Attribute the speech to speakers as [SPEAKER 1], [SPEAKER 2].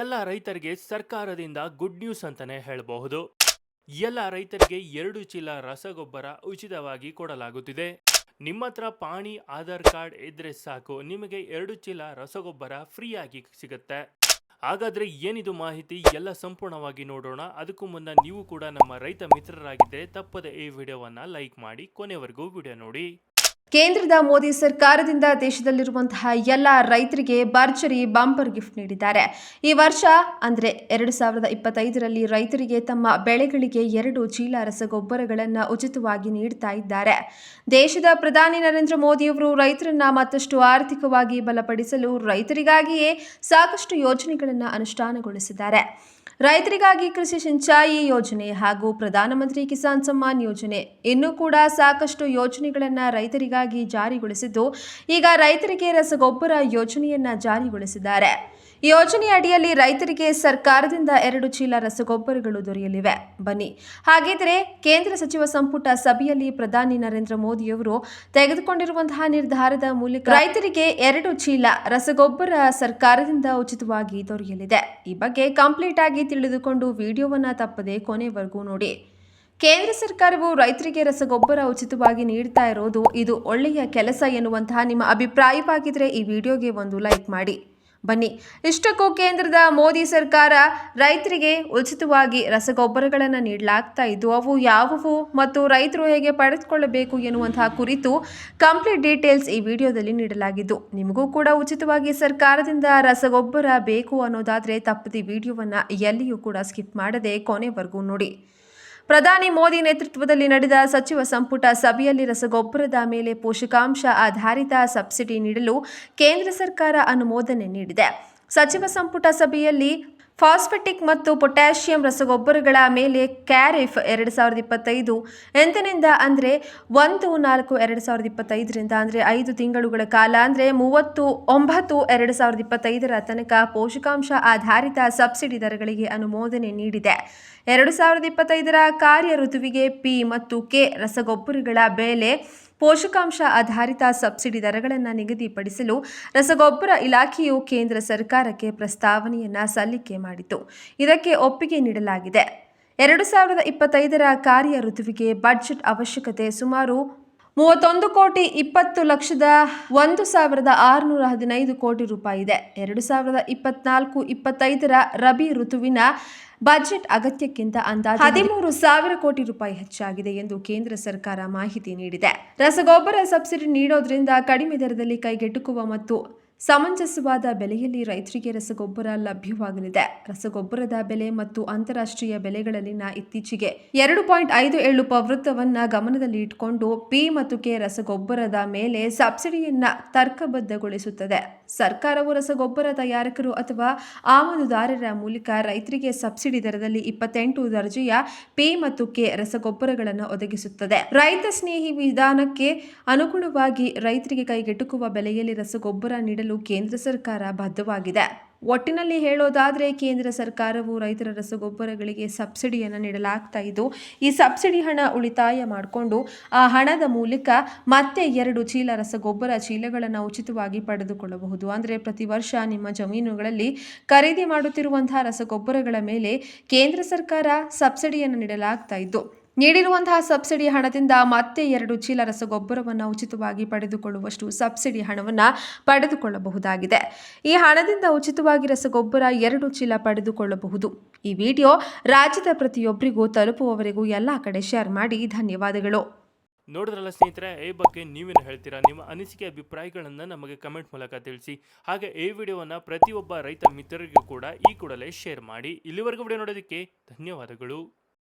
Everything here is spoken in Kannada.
[SPEAKER 1] ಎಲ್ಲ ರೈತರಿಗೆ ಸರ್ಕಾರದಿಂದ ಗುಡ್ ನ್ಯೂಸ್ ಅಂತಾನೆ ಹೇಳಬಹುದು. ಎಲ್ಲ ರೈತರಿಗೆ ಎರಡು ಚೀಲ ರಸಗೊಬ್ಬರ ಉಚಿತವಾಗಿ ಕೊಡಲಾಗುತ್ತಿದೆ. ನಿಮ್ಮ ಹತ್ರ ಪಾಣಿ, ಆಧಾರ್ ಕಾರ್ಡ್ ಇದ್ರೆ ಸಾಕು, ನಿಮಗೆ ಎರಡು ಚೀಲ ರಸಗೊಬ್ಬರ ಫ್ರೀಯಾಗಿ ಸಿಗುತ್ತೆ. ಹಾಗಾದ್ರೆ ಏನಿದು ಮಾಹಿತಿ? ಎಲ್ಲ ಸಂಪೂರ್ಣವಾಗಿ ನೋಡೋಣ. ಅದಕ್ಕೂ ಮುನ್ನ ನೀವು ಕೂಡ ನಮ್ಮ ರೈತ ಮಿತ್ರರಾಗಿದ್ದರೆ ತಪ್ಪದೆ ಈ ವಿಡಿಯೋವನ್ನು ಲೈಕ್ ಮಾಡಿ, ಕೊನೆವರೆಗೂ ವಿಡಿಯೋ ನೋಡಿ.
[SPEAKER 2] ಕೇಂದ್ರದ ಮೋದಿ ಸರ್ಕಾರದಿಂದ ದೇಶದಲ್ಲಿರುವಂತಹ ಎಲ್ಲ ರೈತರಿಗೆ ಭರ್ಜರಿ ಬಂಪರ್ ಗಿಫ್ಟ್ ನೀಡಿದ್ದಾರೆ. ಈ ವರ್ಷ ಅಂದರೆ ಎರಡು ಸಾವಿರದ ಇಪ್ಪತ್ತೈದರಲ್ಲಿ ರೈತರಿಗೆ ತಮ್ಮ ಬೆಳೆಗಳಿಗೆ ಎರಡು ಚೀಲ ರಸಗೊಬ್ಬರಗಳನ್ನು ಉಚಿತವಾಗಿ ನೀಡ್ತಾ ಇದ್ದಾರೆ. ದೇಶದ ಪ್ರಧಾನಿ ನರೇಂದ್ರ ಮೋದಿಯವರು ರೈತರನ್ನ ಮತ್ತಷ್ಟು ಆರ್ಥಿಕವಾಗಿ ಬಲಪಡಿಸಲು ರೈತರಿಗಾಗಿಯೇ ಸಾಕಷ್ಟು ಯೋಜನೆಗಳನ್ನು ಅನುಷ್ಠಾನಗೊಳಿಸಿದ್ದಾರೆ. ರೈತರಿಗಾಗಿ ಕೃಷಿ ಸಿಂಚಾಯಿ ಯೋಜನೆ ಹಾಗೂ ಪ್ರಧಾನಮಂತ್ರಿ ಕಿಸಾನ್ ಸಮ್ಮಾನ್ ಯೋಜನೆ ಇನ್ನೂ ಕೂಡ ಸಾಕಷ್ಟು ಯೋಜನೆಗಳನ್ನು ರೈತರಿಗಾಗಿ ಜಾರಿಗೊಳಿಸಿದ್ದು, ಈಗ ರೈತರಿಗೆ ರಸಗೊಬ್ಬರ ಯೋಜನೆಯನ್ನ ಜಾರಿಗೊಳಿಸಿದ್ದಾರೆ. ಈ ಯೋಜನೆಯ ಅಡಿಯಲ್ಲಿ ರೈತರಿಗೆ ಸರ್ಕಾರದಿಂದ ಎರಡು ಚೀಲ ರಸಗೊಬ್ಬರಗಳು ದೊರೆಯಲಿವೆ. ಬನ್ನಿ, ಹಾಗಿದ್ರೆ ಕೇಂದ್ರ ಸಚಿವ ಸಂಪುಟ ಸಭೆಯಲ್ಲಿ ಪ್ರಧಾನಿ ನರೇಂದ್ರ ಮೋದಿಯವರು ತೆಗೆದುಕೊಂಡಿರುವಂತಹ ನಿರ್ಧಾರದ ಮೂಲಕ ರೈತರಿಗೆ ಎರಡು ಚೀಲ ರಸಗೊಬ್ಬರ ಸರ್ಕಾರದಿಂದ ಉಚಿತವಾಗಿ ದೊರೆಯಲಿದೆ. ಈ ಬಗ್ಗೆ ಕಂಪ್ಲೀಟ್ ಆಗಿ ತಿಳಿದುಕೊಂಡು ವಿಡಿಯೋವನ್ನ ತಪ್ಪದೆ ಕೊನೆವರೆಗೂ ನೋಡಿ. ಕೇಂದ್ರ ಸರ್ಕಾರವು ರೈತರಿಗೆ ರಸಗೊಬ್ಬರ ಉಚಿತವಾಗಿ ನೀಡ್ತಾ ಇರೋದು ಇದು ಒಳ್ಳೆಯ ಕೆಲಸ ಎನ್ನುವಂತಹ ನಿಮ್ಮ ಅಭಿಪ್ರಾಯವಾಗಿದ್ರೆ ಈ ವಿಡಿಯೋಗೆ ಒಂದು ಲೈಕ್ ಮಾಡಿ. ಬನ್ನಿ. ಇಷ್ಟಕ್ಕೂ ಕೇಂದ್ರದ ಮೋದಿ ಸರ್ಕಾರ ರೈತರಿಗೆ ಉಚಿತವಾಗಿ ರಸಗೊಬ್ಬರಗಳನ್ನು ನೀಡಲಾಗ್ತಾ ಇದ್ದು, ಅವು ಯಾವುವು ಮತ್ತು ರೈತರು ಹೇಗೆ ಪಡೆದುಕೊಳ್ಳಬೇಕು ಎನ್ನುವಂತಹ ಕುರಿತು ಕಂಪ್ಲೀಟ್ ಡೀಟೇಲ್ಸ್ ಈ ವಿಡಿಯೋದಲ್ಲಿ ನೀಡಲಾಗಿದ್ದು, ನಿಮಗೂ ಕೂಡ ಉಚಿತವಾಗಿ ಸರ್ಕಾರದಿಂದ ರಸಗೊಬ್ಬರ ಬೇಕು ಅನ್ನೋದಾದರೆ ತಪ್ಪದೆ ವಿಡಿಯೋವನ್ನು ಎಲ್ಲಿಯೂ ಕೂಡ ಸ್ಕಿಪ್ ಮಾಡದೆ ಕೊನೆವರೆಗೂ ನೋಡಿ. ಪ್ರಧಾನಿ ಮೋದಿ ನೇತೃತ್ವದಲ್ಲಿ ನಡೆದ ಸಚಿವ ಸಂಪುಟ ಸಭೆಯಲ್ಲಿ ರಸಗೊಬ್ಬರದ ಮೇಲೆ ಪೋಷಕಾಂಶ ಆಧಾರಿತ ಸಬ್ಸಿಡಿ ನೀಡಲು ಕೇಂದ್ರ ಸರ್ಕಾರ ಅನುಮೋದನೆ ನೀಡಿದೆ. ಸಚಿವ ಸಂಪುಟ ಸಭೆಯಲ್ಲಿ ಫಾಸ್ಫೆಟಿಕ್ ಮತ್ತು ಪೊಟ್ಯಾಷಿಯಂ ರಸಗೊಬ್ಬರಗಳ ಮೇಲೆ ಕ್ಯಾರಿಫ್ ಎರಡು ಸಾವಿರದ ಇಪ್ಪತ್ತೈದು. ಎಂದಿನಿಂದ ಅಂದರೆ ಒಂದು, ನಾಲ್ಕು, ಎರಡು ಸಾವಿರದ ಇಪ್ಪತ್ತೈದರಿಂದ ಅಂದರೆ ಐದು ತಿಂಗಳುಗಳ ಕಾಲ ಅಂದರೆ ಮೂವತ್ತು, ಒಂಬತ್ತು, ಎರಡು ಸಾವಿರದ ಇಪ್ಪತ್ತೈದರ ತನಕ ಪೋಷಕಾಂಶ ಆಧಾರಿತ ಸಬ್ಸಿಡಿ ದರಗಳಿಗೆ ಅನುಮೋದನೆ ನೀಡಿದೆ. ಎರಡು ಸಾವಿರದ ಇಪ್ಪತ್ತೈದರ ಕಾರ್ಯ ಋತುವಿಗೆ ಪಿ ಮತ್ತು ಕೆ ರಸಗೊಬ್ಬರಗಳ ಬೆಲೆ ಪೋಷಕಾಂಶ ಆಧಾರಿತ ಸಬ್ಸಿಡಿ ದರಗಳನ್ನು ನಿಗದಿಪಡಿಸಲು ರಸಗೊಬ್ಬರ ಇಲಾಖೆಯು ಕೇಂದ್ರ ಸರ್ಕಾರಕ್ಕೆ ಪ್ರಸ್ತಾವನೆಯನ್ನು ಸಲ್ಲಿಕೆ ಮಾಡಿತು ಇದಕ್ಕೆ ಒಪ್ಪಿಗೆ ನೀಡಲಾಗಿದೆ. ಎರಡು ಸಾವಿರದ ಇಪ್ಪತ್ತೈದರ ಕಾರ್ಯ ಋತುವಿಗೆ ಬಜೆಟ್ ಅವಶ್ಯಕತೆ ಸುಮಾರು ಮೂವತ್ತೊಂದು ಕೋಟಿ ಇಪ್ಪತ್ತು ಲಕ್ಷದ ಒಂದು ಸಾವಿರದ ಆರುನೂರ ಹದಿನೈದು ಕೋಟಿ ರೂಪಾಯಿ ಇದೆ. ಎರಡು ಸಾವಿರದ ಇಪ್ಪತ್ನಾಲ್ಕು ಇಪ್ಪತ್ತೈದರ ರಬಿ ಋತುವಿನ ಬಜೆಟ್ ಅಗತ್ಯಕ್ಕಿಂತ ಅಂದಾಜು ಹದಿಮೂರು ಸಾವಿರ ಕೋಟಿ ರೂಪಾಯಿ ಹೆಚ್ಚಾಗಿದೆ ಎಂದು ಕೇಂದ್ರ ಸರ್ಕಾರ ಮಾಹಿತಿ ನೀಡಿದೆ. ರಸಗೊಬ್ಬರ ಸಬ್ಸಿಡಿ ನೀಡೋದ್ರಿಂದ ಕಡಿಮೆ ದರದಲ್ಲಿ ಕೈಗೆಟುಕುವ ಮತ್ತು ಸಮಂಜಸವಾದ ಬೆಲೆಯಲ್ಲಿ ರೈತರಿಗೆ ರಸಗೊಬ್ಬರ ಲಭ್ಯವಾಗಲಿದೆ. ರಸಗೊಬ್ಬರದ ಬೆಲೆ ಮತ್ತು ಅಂತಾರಾಷ್ಟ್ರೀಯ ಬೆಲೆಗಳಲ್ಲಿನ ಇತ್ತೀಚೆಗೆ ಎರಡು ಪಾಯಿಂಟ್ ಐದು ಏಳು ಪ್ರವೃತ್ತವನ್ನು ಗಮನದಲ್ಲಿ ಇಟ್ಕೊಂಡು ಪಿ ಮತ್ತು ಕೆ ರಸಗೊಬ್ಬರದ ಮೇಲೆ ಸಬ್ಸಿಡಿಯನ್ನ ತರ್ಕಬದ್ಧಗೊಳಿಸುತ್ತದೆ. ಸರ್ಕಾರವು ರಸಗೊಬ್ಬರ ತಯಾರಕರು ಅಥವಾ ಆಮದುದಾರರ ಮೂಲಕ ರೈತರಿಗೆ ಸಬ್ಸಿಡಿ ದರದಲ್ಲಿ ಇಪ್ಪತ್ತೆಂಟು ದರ್ಜೆಯ ಪಿ ಮತ್ತು ಕೆ ರಸಗೊಬ್ಬರಗಳನ್ನು ಒದಗಿಸುತ್ತದೆ. ರೈತ ಸ್ನೇಹಿ ವಿಧಾನಕ್ಕೆ ಅನುಗುಣವಾಗಿ ರೈತರಿಗೆ ಕೈಗೆಟುಕುವ ಬೆಲೆಯಲ್ಲಿ ರಸಗೊಬ್ಬರ ನೀಡಲು ಕೇಂದ್ರ ಸರ್ಕಾರ ಬದ್ಧವಾಗಿದೆ. ಒಟ್ಟಿನಲ್ಲಿ ಹೇಳೋದಾದರೆ ಕೇಂದ್ರ ಸರ್ಕಾರವು ರೈತರ ರಸಗೊಬ್ಬರಗಳಿಗೆ ಸಬ್ಸಿಡಿಯನ್ನು ನೀಡಲಾಗ್ತಾ ಇದ್ದು, ಈ ಸಬ್ಸಿಡಿ ಹಣ ಉಳಿತಾಯ ಮಾಡಿಕೊಂಡು, ಆ ಹಣದ ಮೂಲಕ ಮತ್ತೆ ಎರಡು ಚೀಲ ರಸಗೊಬ್ಬರ ಚೀಲಗಳನ್ನು ಉಚಿತವಾಗಿ ಪಡೆದುಕೊಳ್ಳಬಹುದು. ಅಂದರೆ ಪ್ರತಿ ವರ್ಷ ನಿಮ್ಮ ಜಮೀನುಗಳಲ್ಲಿ ಖರೀದಿ ಮಾಡುತ್ತಿರುವಂತಹ ರಸಗೊಬ್ಬರಗಳ ಮೇಲೆ ಕೇಂದ್ರ ಸರ್ಕಾರ ಸಬ್ಸಿಡಿಯನ್ನು ನೀಡಲಾಗ್ತಾ ಇದ್ದು ನೀಡಿರುವಂತಹ ಸಬ್ಸಿಡಿ ಹಣದಿಂದ ಮತ್ತೆ ಎರಡು ಚೀಲ ರಸಗೊಬ್ಬರವನ್ನು ಉಚಿತವಾಗಿ ಪಡೆದುಕೊಳ್ಳುವಷ್ಟು ಸಬ್ಸಿಡಿ ಹಣವನ್ನು ಪಡೆದುಕೊಳ್ಳಬಹುದಾಗಿದೆ. ಈ ಹಣದಿಂದ ಉಚಿತವಾಗಿ ರಸಗೊಬ್ಬರ ಎರಡು ಚೀಲ ಪಡೆದುಕೊಳ್ಳಬಹುದು. ಈ ವಿಡಿಯೋ ರಾಜ್ಯದ ಪ್ರತಿಯೊಬ್ಬರಿಗೂ ತಲುಪುವವರೆಗೂ ಎಲ್ಲ ಕಡೆ ಶೇರ್ ಮಾಡಿ ಧನ್ಯವಾದಗಳು.
[SPEAKER 1] ನೋಡಿದ್ರಲ್ಲ ಸ್ನೇಹಿತರೆ, ಈ ಬಗ್ಗೆ ನೀವೇನು ಹೇಳ್ತೀರಾ? ನಿಮ್ಮ ಅನಿಸಿಕೆ, ಅಭಿಪ್ರಾಯಗಳನ್ನು ನಮಗೆ ಕಮೆಂಟ್ ಮೂಲಕ ತಿಳಿಸಿ. ಹಾಗೆ ಈ ವಿಡಿಯೋವನ್ನು ಪ್ರತಿಯೊಬ್ಬ ರೈತ ಮಿತ್ರರಿಗೂ ಕೂಡ ಈ ಕೂಡಲೇ ಶೇರ್ ಮಾಡಿ. ಇಲ್ಲಿವರೆಗೂ ವಿಡಿಯೋ ನೋಡೋದಕ್ಕೆ ಧನ್ಯವಾದಗಳು.